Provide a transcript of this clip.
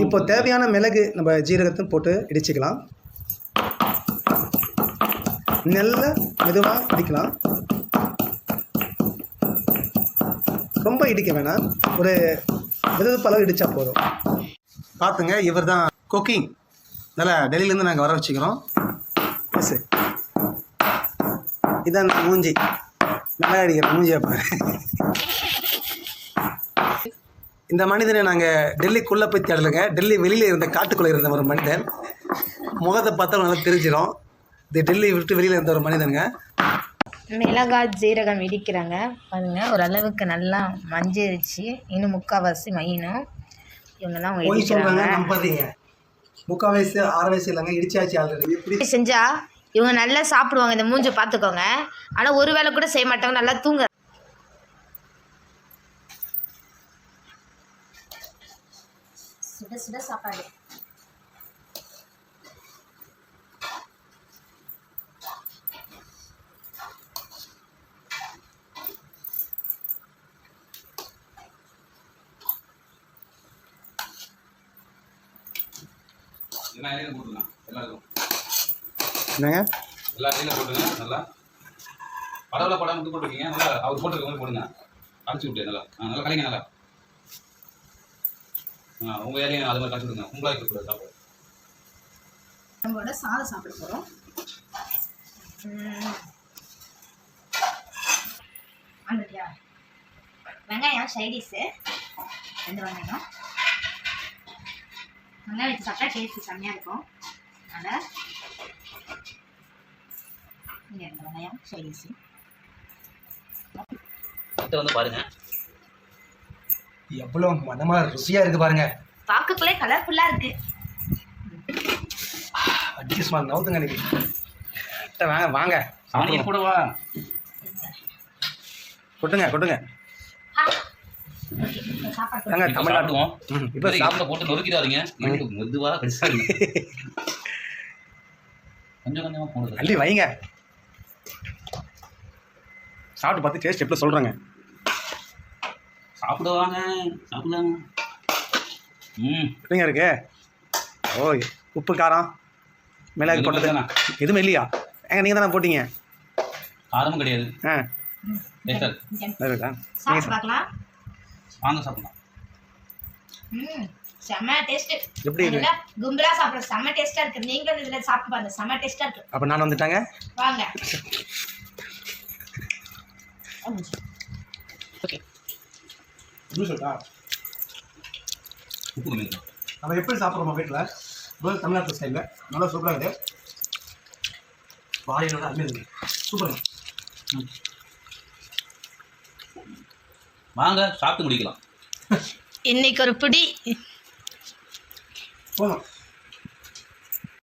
இப்போ தேவையான மிளகு நம்ம ஜீரகத்தையும் போட்டு இடிச்சுக்கலாம். நல்ல மெதுவாக இடிக்கலாம். ரொம்ப இடிக்க வேணாம். ஒரு அளவு இடித்தா போதும். பார்த்துங்க இவர் தான் குக்கிங் நல்லா டெல்லியிலேருந்து நாங்கள் வர வச்சுக்கிறோம். எஸ் இதான் மூஞ்சி. நல்லா அடிக்கிற மூஞ்சியை பாரு. இந்த மனிதனை நாங்கள் டெல்லிக்குள்ளே போய் தேடலைங்க. டெல்லி வெளியில் இருந்த காட்டுக்குள்ளே இருந்த ஒரு மனிதன். முகத்தை பார்த்தா நல்லா தெரிஞ்சிடும். இது டெல்லி விட்டு வெளியில் இருந்த ஒரு மனிதனுங்க. மிளகாய் ஜீரகம் இடிக்கிறாங்க. பாருங்க ஓரளவுக்கு நல்லா மஞ்சிருச்சு இன்னும் முக்கால்வாசி மையணும் இவங்க தான் அவங்க போய் சொல்கிறாங்க நம்பாதீங்க. முக்கால் வயசு ஆறு வயசு இல்லைங்க இடிச்சாச்சு ஆல்ரெடி எப்படி? செஞ்சா இவங்க நல்லா சாப்பிடுவாங்க இந்த மூஞ்சை பார்த்துக்கோங்க. ஆனால் ஒரு வேளை கூட செய்ய மாட்டாங்க நல்லா தூங்க சுட சுட சாப்பாடு. என்னங்க? எல்லா இலையிலும் போட்டுருங்க நல்லா. படவில் படம் மட்டும் போட்டுருக்கீங்க. நல்லா அவர் போட்டுருக்க மாதிரி போடுங்க. அடிச்சு விட்டு நல்லா. நல்லா கலைங்க நல்லா. ஆ உங்கள் இலையும் அது மாதிரி கழிச்சு விடுங்க உங்களாக இருக்கக்கூடாது சாப்பிட. நம்மளோட சாதம் சாப்பிட போகிறோம் வந்துட்டியா வெங்காயம் சைடிஸு ரெண்டு வெங்காயம். வெங்காயம் வச்சு சாப்பிட்டா டேஸ்ட் செம்மையாக இருக்கும். அதனால் இங்கே ரெண்டு வெங்காயம் சைடிஸு வந்து பாருங்க. எவ்வளோ மனமாக ருசியாக இருக்குது பாருங்க. பார்க்கக்குள்ளே கலர்ஃபுல்லாக இருக்குது அடிக்க சும்மா நவுத்துங்க எனக்கு வாங்க வாங்க. சாணியை கூட வா கொட்டுங்க கொட்டுங்க. நாங்க இப்போ தமிழ்நாட்டு சாப்பிடுவோம். ம், இப்போ சாப்பிட. போட்டு நொறுக்கிடாதீங்க. எனக்கு மெதுவாக கடிச்சாருங்க கொஞ்சம் கொஞ்சமாக போடுது அள்ளி வைங்க. சாப்பிட்டு பார்த்து டேஸ்ட் எப்படி சொல்கிறேங்க சாப்பிடுவாங்க சாப்பிடலாங்க ம். எப்படிங்க இருக்கு? ஓ உப்பு காரம் மிளகு எதுவுமே போட்டது. இல்லைண்ணா. எதுவுமே இல்லையா? ஏங்க நீங்கள் தானே போட்டீங்க? காரமும் கிடையாது. ஆ. இருக்கா வாங்க சாப்பிடலாம். ம் செம்ம டேஸ்ட் எப்படி இருக்கு? கும்பலா சாப்பிட செம்ம டேஸ்டா இருக்கு. நீங்களும் இதுல சாப்பிட்டு பாருங்க செம்ம டேஸ்டா இருக்கு. அப்போ நான் வந்துட்டாங்க? வாங்க. உப்பு இருக்கு. நம்ம எப்படி சாப்பிட்றோம் வீட்டில் முதல் தமிழ்நாட்டு ஸ்டைலில் நல்லா சூப்பராக இருக்குது வாயிலோட அருமையாக இருக்குது சூப்பருங்க வாங்க சாப்பிட்டு முடிக்கலாம். இன்னைக்கு ஒரு பிடி. போதும்.